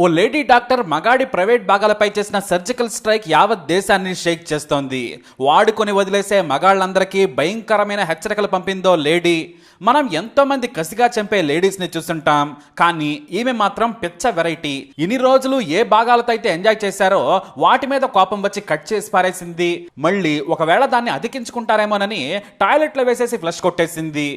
ఓ lady doctor మగాడి private భాగాలపై చేసిన సర్జికల్ స్ట్రైక్ యావత్ దేశాన్ని షేక్ చేస్తోంది. వాడుకొని వదిలేసే మగాళ్ళందరికీ భయంకరమైన హెచ్చరికలు పంపిందో లేడీ. మనం ఎంతోమంది కసిగా చంపే లేడీస్ని చూస్తుంటాం. కానీ ఈమె మాత్రం పిచ్చ వెరైటీ. ఇన్ని రోజులు ఏ భాగాలతో అయితే ఎంజాయ్ చేశారో వాటి మీద కోపం వచ్చి కట్ చేసి పారేసింది. మళ్ళీ ఒకవేళ దాన్ని అతికించుకుంటారేమోనని టాయిలెట్లో వేసేసి ఫ్లష్ కొట్టేసింది.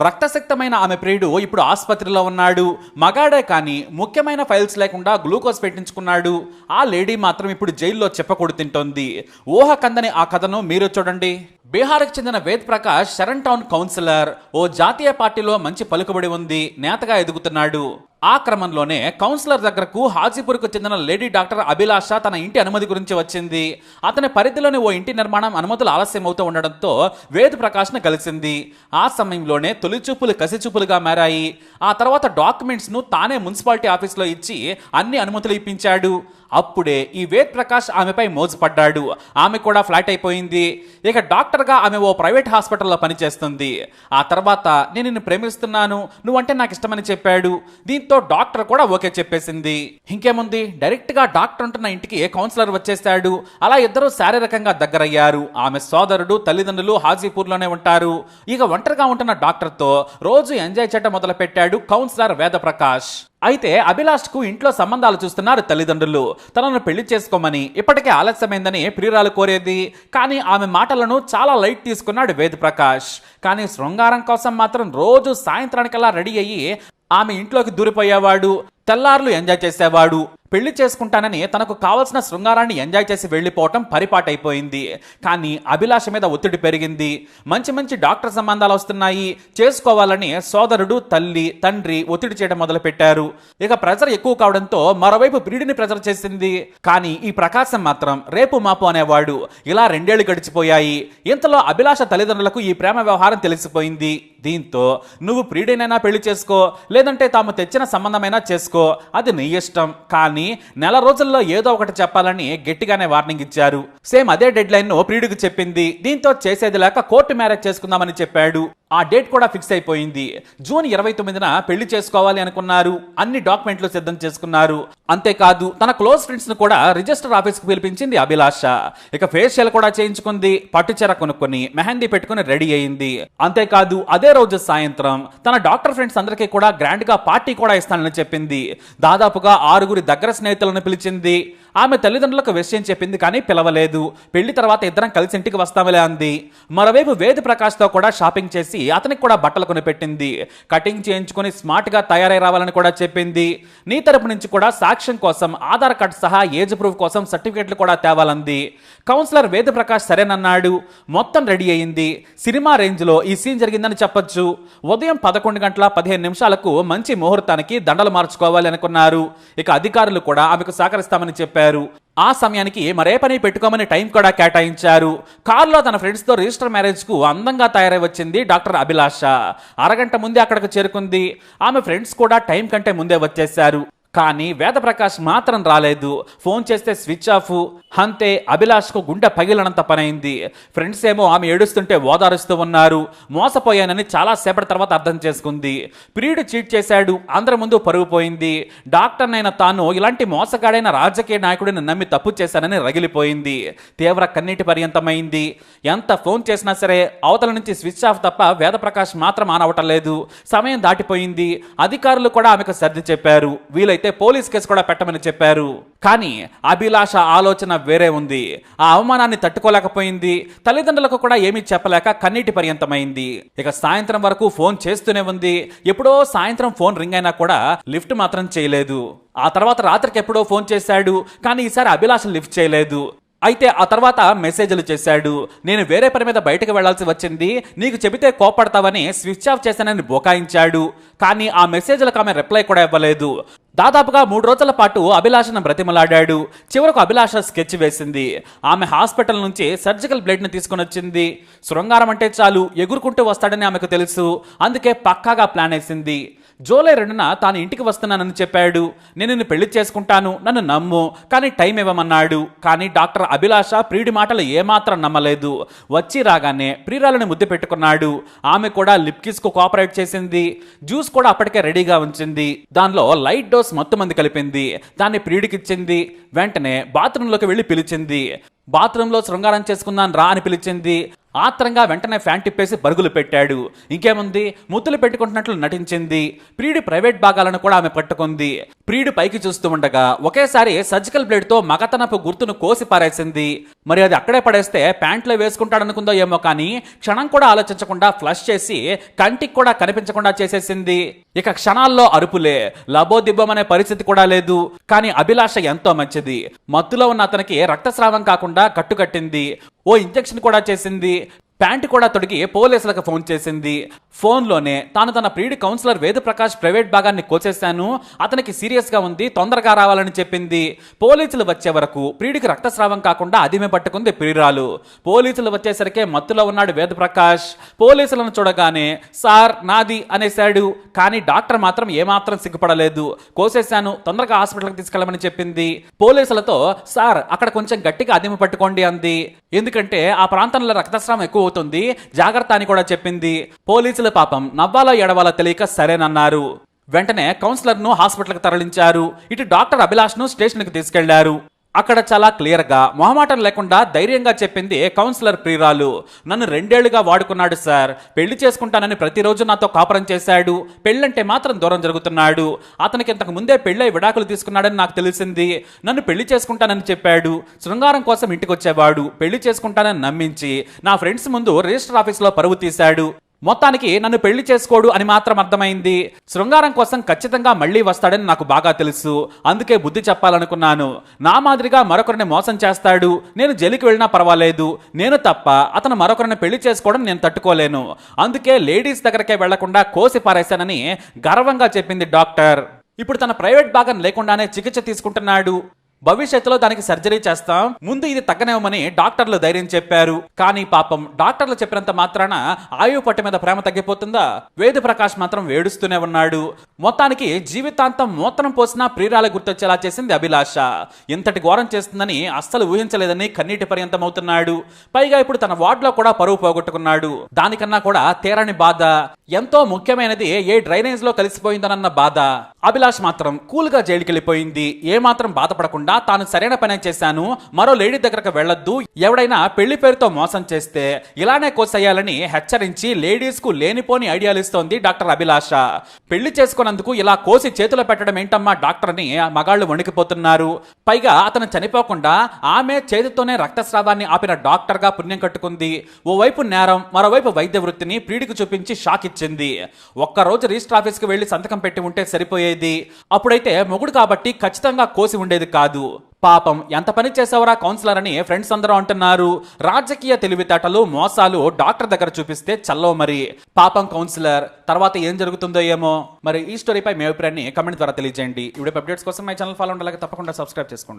రక్తశక్తమైన ఆమె ప్రియుడు ఇప్పుడు ఆసుపత్రిలో ఉన్నాడు. మగాడే కానీ ముఖ్యమైన ఫైల్స్ లేకుండా గ్లూకోజ్ పెట్టించుకున్నాడు. ఆ లేడీ మాత్రం ఇప్పుడు జైల్లో చెప్పకూడు తింటోంది. ఊహ కందని ఆ కథను మీరు చూడండి. బీహార్కి చెందిన వేద్ ప్రకాష్ శరణ్ టౌన్ కౌన్సిలర్. ఓ జాతీయ పార్టీలో మంచి పలుకుబడి ఉంది. నేతగా ఎదుగుతున్నాడు. ఆ క్రమంలోనే కౌన్సిలర్ దగ్గరకు హాజీపూర్కు చెందిన లేడీ డాక్టర్ అభిలాష తన ఇంటి అనుమతి గురించి వచ్చింది. అతని పరిధిలోని ఓ ఇంటి నిర్మాణం అనుమతులు ఆలస్యం అవుతూ ఉండడంతో వేద్ ప్రకాష్ను కలిసింది. ఆ సమయంలోనే తొలి చూపులు మారాయి. ఆ తర్వాత డాక్యుమెంట్స్ను తానే మున్సిపాలిటీ ఆఫీస్లో ఇచ్చి అన్ని అనుమతులు ఇప్పించాడు. అప్పుడే ఈ వేద్ ప్రకాష్ ఆమెపై మోజుపడ్డాడు ఆమె కూడా ఫ్లాట్ అయిపోయింది. ఇక డాక్టర్గా ఆమె ఓ ప్రైవేట్ హాస్పిటల్లో పనిచేస్తుంది. ఆ తర్వాత నేను నిన్ను ప్రేమిస్తున్నాను. నువ్వంటే నాకు ఇష్టమని చెప్పాడు. దీంతో డాక్టర్ కూడా ఓకే చెప్పేసింది. ఇంకేముంది? డైరెక్ట్గా డాక్టర్ ఉంటున్న ఇంటికి కౌన్సిలర్ వచ్చేసాడు అలా ఇద్దరు శారీరకంగా దగ్గరయ్యారు. ఆమె సోదరుడు తల్లిదండ్రులు హాజీపూర్లోనే ఉంటారు. ఇక ఒంటరిగా ఉంటున్న డాక్టర్తో రోజు ఎంజాయ్ చేయటం మొదలుపెట్టాడు కౌన్సిలర్ వేద ప్రకాష్ అయితే అభిలాష్కు ఇంట్లో సంబంధాలు చూస్తున్నారు తల్లిదండ్రులు. తనను పెళ్ళి చేసుకోమని. ఇప్పటికే ఆలస్యమైందని ప్రియురాలు కోరేది. కానీ ఆమె మాటలను చాలా లైట్ తీసుకున్నాడు వేద్ ప్రకాష్ కానీ శృంగారం కోసం మాత్రం రోజు సాయంత్రానికల్లా రెడీ అయ్యి ఆమె ఇంట్లోకి దూరిపోయేవాడు. తెల్లార్లు ఎంజాయ్ చేసేవాడు. పెళ్ళి చేసుకుంటానని తనకు కావలసిన శృంగారాన్ని ఎంజాయ్ చేసి వెళ్ళిపోవటం పరిపాటైపోయింది. కానీ అభిలాష మీద ఒత్తిడి పెరిగింది. మంచి మంచి డాక్టర్ సంబంధాలు వస్తున్నాయి. చేసుకోవాలని సోదరుడు తల్లి తండ్రి ఒత్తిడి చేయడం మొదలుపెట్టారు. ఇక ప్రెజర్ ఎక్కువ కావడంతో మరోవైపు ప్రియుడిని ప్రెజర్ చేసింది. కానీ ఈ ప్రకాశం మాత్రం రేపు మాపు అనేవాడు. ఇలా రెండేళ్ళు గడిచిపోయాయి. ఇంతలో అభిలాష తల్లిదండ్రులకు ఈ ప్రేమ వ్యవహారం తెలిసిపోయింది. దీంతో నువ్వు ప్రియుడినైనా పెళ్ళి చేసుకో లేదంటే తాము తెచ్చిన సంబంధమైనా చేసుకో అది నీ ఇష్టం. కానీ నెల రోజుల్లో ఏదో ఒకటి చెప్పాలని గట్టిగానే వార్నింగ్ ఇచ్చారు. సేమ్ అదే డెడ్ లైన్ను ప్రియుడికి చెప్పింది. దీంతో చేసేది లేక కోర్టు మ్యారేజ్ చేసుకుందామని చెప్పాడు. ఆ డేట్ కూడా ఫిక్స్ అయిపోయింది. జూన్ ఇరవై తొమ్మిదిన పెళ్ళి చేసుకోవాలి అనుకున్నారు. అన్ని డాక్యుమెంట్లు సిద్ధం చేసుకున్నారు. అంతేకాదు తన క్లోజ్ ఫ్రెండ్స్ను కూడా రిజిస్టర్ ఆఫీస్కు పిలిపించింది అభిలాష. ఇక ఫేషియల్ కూడా చేయించుకుంది. పట్టుచీర కొనుక్కొని మెహందీ పెట్టుకుని రెడీ అయింది. అంతేకాదు అదే రోజు సాయంత్రం తన డాక్టర్ ఫ్రెండ్స్ అందరికీ కూడా గ్రాండ్గా పార్టీ కూడా ఇస్తానని చెప్పింది. దాదాపుగా ఆరుగురి దగ్గర స్నేహితులను పిలిచింది. ఆమె తల్లిదండ్రులకు విషయం చెప్పింది కానీ పిలవలేదు. పెళ్ళి తర్వాత ఇద్దరం కలిసి ఇంటికి వస్తామలే అంది. మరోవైపు వేద ప్రకాష్తో కూడా షాపింగ్ చేసి అతనికి కూడా బట్టలు కొనిపెట్టింది. కటింగ్ చేయించుకొని స్మార్ట్గా తయారై రావాలని కూడా చెప్పింది. నీ తరపు నుంచి కూడా సాక్ష్యం కోసం ఆధార్ కార్డ్ సహా ఏజ్ ప్రూఫ్ కోసం సర్టిఫికెట్లు కూడా తేవాలంది. కౌన్సిలర్ వేద ప్రకాష్ సరేనన్నాడు. మొత్తం రెడీ అయింది. సినిమా రేంజ్లో ఈ సీన్ జరిగిందని చెప్పొచ్చు. ఉదయం పదకొండు గంటల పదిహేను నిమిషాలకు మంచి ముహూర్తానికి దండలు మార్చుకోవాలి అనుకున్నారు. ఇక అధికారులు కూడా ఆమెకు సహకరిస్తామని చెప్పారు. ఆ సమయానికి మరే పని పెట్టుకోమని టైం కూడా కేటాయించారు. కారులో తన ఫ్రెండ్స్తో రిజిస్టర్ మ్యారేజ్కు అందంగా తయారై వచ్చింది డాక్టర్ అభిలాష. అరగంట ముందే అక్కడికి చేరుకుంది. ఆమె ఫ్రెండ్స్ కూడా టైం కంటే ముందే వచ్చేశారు. కానీ వేదప్రకాష్ మాత్రం రాలేదు. ఫోన్ చేస్తే స్విచ్ ఆఫ్. అంతే అభిలాష్కు గుండె పగిలినంత పనైంది. ఫ్రెండ్స్ ఏమో ఆమె ఏడుస్తుంటే ఓదారుస్తూ ఉన్నారు. మోసపోయానని చాలా సేపటి తర్వాత అర్థం చేసుకుంది. ప్రియుడు చీట్ చేశాడు అందరి ముందు పరుగు పోయింది. డాక్టర్నైన తాను ఇలాంటి మోసగాడైన రాజకీయ నాయకుడిని నమ్మి తప్పు చేశానని రగిలిపోయింది. తీవ్ర కన్నీటి పర్యంతమైంది. ఎంత ఫోన్ చేసినా సరే అవతల నుంచి స్విచ్ ఆఫ్ తప్ప వేదప్రకాష్ మాత్రం ఆనవటం లేదు. సమయం దాటిపోయింది. అధికారులు కూడా ఆమెకు సర్ది చెప్పారు. వీలైతే పోలీస్ కేసు కూడా పెట్టమని చెప్పారు. కానీ అభిలాష ఆలోచన వేరే ఉంది. ఆ అవమానాన్ని తట్టుకోలేకపోయింది. తల్లిదండ్రులకు కూడా ఏమీ చెప్పలేక కన్నీటి పర్యంతమైంది. ఇక సాయంత్రం వరకు ఫోన్ చేస్తూనే ఉంది. ఎప్పుడో సాయంత్రం ఫోన్ రింగ్ అయినా కూడా లిఫ్ట్ మాత్రం చేయలేదు. ఆ తర్వాత రాత్రికి ఎప్పుడో ఫోన్ చేశాడు. కానీ ఈసారి అభిలాష లిఫ్ట్ చేయలేదు. అయితే ఆ తర్వాత మెసేజ్లు చేశాడు. నేను వేరే పని మీద బయటకు వెళ్ళాల్సి వచ్చింది. నీకు చెబితే కోపడతావని స్విచ్ ఆఫ్ చేశానని బొకాయించాడు. కానీ ఆ మెసేజ్లకు ఆమె రిప్లై కూడా ఇవ్వలేదు. దాదాపుగా మూడు రోజుల పాటు అభిలాషను బ్రతిమలాడాడు. చివరకు అభిలాష స్కెచ్ వేసింది. ఆమె హాస్పిటల్ నుంచి సర్జికల్ బ్లేడ్ని తీసుకొని వచ్చింది. శృంగారం అంటే చాలు ఎగురుకుంటూ వస్తాడని ఆమెకు తెలుసు. అందుకే పక్కాగా ప్లాన్ వేసింది. జూలై రెండున తాను ఇంటికి వస్తున్నానని చెప్పాడు. నేను నిన్ను పెళ్ళి చేసుకుంటాను. నన్ను నమ్ము. కానీ టైం ఇవ్వమన్నాడు. కానీ డాక్టర్ అభిలాష ప్రియుడి మాటలు ఏమాత్రం నమ్మలేదు. వచ్చి రాగానే ప్రియురాలను ముద్దు పెట్టుకున్నాడు. ఆమె కూడా లిప్ కిస్ కోఆపరేట్ చేసింది. జ్యూస్ కూడా అప్పటికే రెడీగా ఉంచింది. దానిలో లైట్ డోస్ మొత్తం మంది కలిపింది. దాన్ని ప్రియుడికి ఇచ్చింది. వెంటనే బాత్రూంలోకి వెళ్ళి పిలిచింది. బాత్రూంలో శృంగారం చేసుకుందాం రా అని పిలిచింది. ఆత్రంగా వెంటనే ఫ్యాన్ తిప్పేసి పరుగులు పెట్టాడు. ఇంకేముంది? ముద్దులు పెట్టుకుంటున్నట్లు నటించింది. ప్రియుడి ప్రైవేట్ భాగాలను కూడా ఆమె పట్టుకుంది. ప్రియుడు పైకి చూస్తూ ఉండగా ఒకేసారి సర్జికల్ బ్లేడ్తో మగతనపు గుర్తును కోసి పారేసింది. మరి అది అక్కడే పడేస్తే ప్యాంట్లో వేసుకుంటాడనుకుందో ఏమో కానీ క్షణం కూడా ఆలోచించకుండా ఫ్లష్ చేసి కంటికి కూడా కనిపించకుండా చేసేసింది. ఇక క్షణాల్లో అరుపులే. లబోదిబ్బం అనే పరిస్థితి కూడా లేదు. కానీ అభిలాష ఎంతో మంచిది. మత్తులో ఉన్న అతనికి రక్తస్రావం కాకుండా కట్టుకట్టింది. ఓ ఇంజెక్షన్ కూడా చేసింది. ప్యాంటు కూడా తొడిగి పోలీసులకు ఫోన్ చేసింది. ఫోన్లోనే తాను తన ప్రియుడి కౌన్సిలర్ వేదప్రకాష్ ప్రైవేట్ భాగాన్ని కోసేశాను. అతనికి సీరియస్గా ఉంది తొందరగా రావాలని చెప్పింది. పోలీసులు వచ్చే వరకు ప్రియుడికి రక్తస్రావం కాకుండా అదిమే పట్టుకుంది ప్రియురాలు. పోలీసులు వచ్చేసరికే మత్తులో ఉన్నాడు వేదప్రకాష్. పోలీసులను చూడగానే సార్ నాది అనేశాడు. కానీ డాక్టర్ మాత్రం ఏమాత్రం సిగ్గుపడలేదు. కోసేశాను తొందరగా హాస్పిటల్కి తీసుకెళ్ళమని చెప్పింది. పోలీసులతో సార్ అక్కడ కొంచెం గట్టిగా అదిమి పట్టుకోండి అంది. ఎందుకంటే ఆ ప్రాంతంలో రక్తస్రావం ఎక్కువ అవుతుంది జాగ్రత్త అని కూడా చెప్పింది. పోలీసుల పాపం నవ్వాలో ఎడవాలా తెలియక సరేనన్నారు. వెంటనే కౌన్సిలర్ను హాస్పిటల్కి తరలించారు. ఇటు డాక్టర్ అభిలాష్ను స్టేషన్కి తీసుకెళ్ళారు. అక్కడ చాలా క్లియర్గా మొహమాటం లేకుండా ధైర్యంగా చెప్పింది కౌన్సిలర్ ప్రియురాలు. నన్ను రెండేళ్ళుగా వాడుకున్నాడు సార్. పెళ్ళి చేసుకుంటానని ప్రతిరోజు నాతో కాపురం చేశాడు. పెళ్ళంటే మాత్రం దూరం జరుగుతున్నాడు. అతనికి ఇంతకు ముందే పెళ్ళై విడాకులు తీసుకున్నాడని నాకు తెలిసింది. నన్ను పెళ్ళి చేసుకుంటానని చెప్పాడు. శృంగారం కోసం ఇంటికి వచ్చేవాడు పెళ్ళి చేసుకుంటానని నమ్మించి నా ఫ్రెండ్స్ ముందు రిజిస్టర్ ఆఫీస్లో పరువు తీశాడు. మొత్తానికి నన్ను పెళ్ళి చేసుకోడు అని మాత్రం అర్థమైంది. శృంగారం కోసం ఖచ్చితంగా మళ్ళీ వస్తాడని నాకు బాగా తెలుసు. అందుకే బుద్ధి చెప్పాలనుకున్నాను. నా మాదిరిగా మరొకరిని మోసం చేస్తాడు. నేను జైలుకి వెళ్ళినా పర్వాలేదు. నేను తప్ప అతను మరొకరిని పెళ్ళి చేసుకోవడం నేను తట్టుకోలేను. అందుకే లేడీస్ దగ్గరకే వెళ్ళకుండా కోసి పారేశానని గర్వంగా చెప్పింది డాక్టర్. ఇప్పుడు తన ప్రైవేట్ భాగం లేకుండానే చికిత్స తీసుకుంటున్నాడు. భవిష్యత్తులో దానికి సర్జరీ చేస్తాం. ముందు ఇది తగ్గనేమని డాక్టర్లు ధైర్యం చెప్పారు. కానీ పాపం డాక్టర్లు చెప్పినంత మాత్రాన ఆయు పట్టు మీద ప్రేమ తగ్గిపోతుందా? వేద ప్రకాష్ మాత్రం వేడుస్తూనే ఉన్నాడు. మొత్తానికి జీవితాంతం మూత్రం పోసిన ప్రియురాల గుర్తొచ్చేలా చేసింది అభిలాష. ఇంతటి ఘోరం చేస్తుందని అస్సలు ఊహించలేదని కన్నీటి పర్యంతం అవుతున్నాడు. పైగా ఇప్పుడు తన వార్డులో కూడా పరువు పోగొట్టుకున్నాడు. దానికన్నా కూడా తీరని బాధ. ఎంతో ముఖ్యమైనది ఏ డ్రైనేజ్లో కలిసిపోయిందనన్న బాధ. అభిలాష్ మాత్రం కూల్గా జైలుకి వెళ్ళిపోయింది ఏ మాత్రం కాకుండా తాను సరైన పని చేశాను మరో లేడీ దగ్గరకు వెళ్ళొద్దు ఎవడైనా పెళ్ళి పేరుతో మోసం చేస్తే ఇలానే కోసేయాలని హెచ్చరించి లేడీస్కు లేనిపోని ఐడియాలు ఇస్తోంది డాక్టర్ అభిలాష. పెళ్ళి చేసుకున్నందుకు ఇలా కోసి చేతిలో పెట్టడం ఏంటమ్మా డాక్టర్ అని ఆ మగాళ్ళు వణికిపోతున్నారు. పైగా అతను చనిపోకుండా ఆమె చేతితోనే రక్తస్రావాన్ని ఆపిన డాక్టర్గా పుణ్యం కట్టుకుంది. ఓవైపు నేరం మరోవైపు వైద్య వృత్తిని ప్రీడికి చూపించి షాక్ ఇచ్చింది. ఒక్కరోజు రిజిస్టర్ ఆఫీస్కి వెళ్ళి సంతకం పెట్టి ఉంటే సరిపోయేది. అప్పుడైతే మొగుడు కాబట్టి ఖచ్చితంగా కోసి ఉండేది కాదు. కాదు. పాపం ఎంత పని చేసావరా కౌన్సిలర్ అని ఫ్రెండ్స్ అందరూ అంటున్నారు. రాజకీయ తెలివితేటలు మోసాలు డాక్టర్ దగ్గర చూపిస్తే చల్లవు మరి. పాపం కౌన్సిలర్ తర్వాత ఏం జరుగుతుందో ఏమో. మరి ఈ స్టోరీపై మీ అభిప్రాయాన్ని కమెంట్ ద్వారా తెలియజేయండి. ఇప్పుడు అప్డేట్స్ కోసం మై ఛానల్ ఫాలో ఉండాలి తప్పకుండా సబ్స్క్రైబ్ చేసుకోండి.